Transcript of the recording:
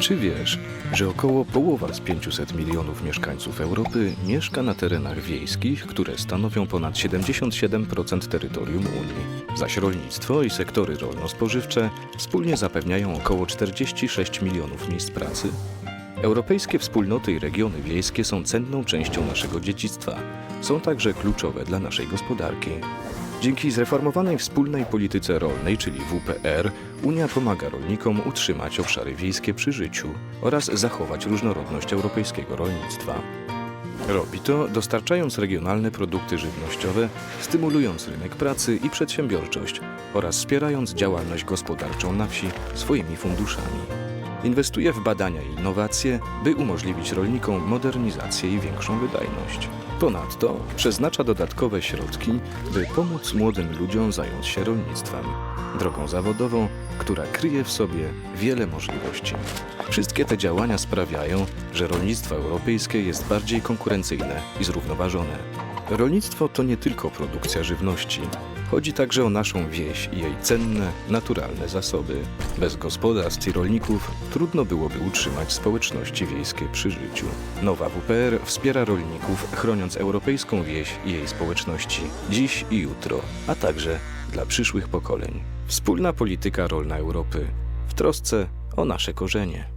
Czy wiesz, że około połowa z 500 milionów mieszkańców Europy mieszka na terenach wiejskich, które stanowią ponad 77% terytorium Unii? Zaś rolnictwo i sektory rolno-spożywcze wspólnie zapewniają około 46 milionów miejsc pracy. Europejskie wspólnoty i regiony wiejskie są cenną częścią naszego dziedzictwa. Są także kluczowe dla naszej gospodarki. Dzięki zreformowanej wspólnej polityce rolnej, czyli WPR, Unia pomaga rolnikom utrzymać obszary wiejskie przy życiu oraz zachować różnorodność europejskiego rolnictwa. Robi to dostarczając regionalne produkty żywnościowe, stymulując rynek pracy i przedsiębiorczość oraz wspierając działalność gospodarczą na wsi swoimi funduszami. Inwestuje w badania i innowacje, by umożliwić rolnikom modernizację i większą wydajność. Ponadto przeznacza dodatkowe środki, by pomóc młodym ludziom zająć się rolnictwem, drogą zawodową, która kryje w sobie wiele możliwości. Wszystkie te działania sprawiają, że rolnictwo europejskie jest bardziej konkurencyjne i zrównoważone. Rolnictwo to nie tylko produkcja żywności. Chodzi także o naszą wieś i jej cenne, naturalne zasoby. Bez gospodarstw i rolników trudno byłoby utrzymać społeczności wiejskie przy życiu. Nowa WPR wspiera rolników, chroniąc europejską wieś i jej społeczności dziś i jutro, a także dla przyszłych pokoleń. Wspólna polityka rolna Europy w trosce o nasze korzenie.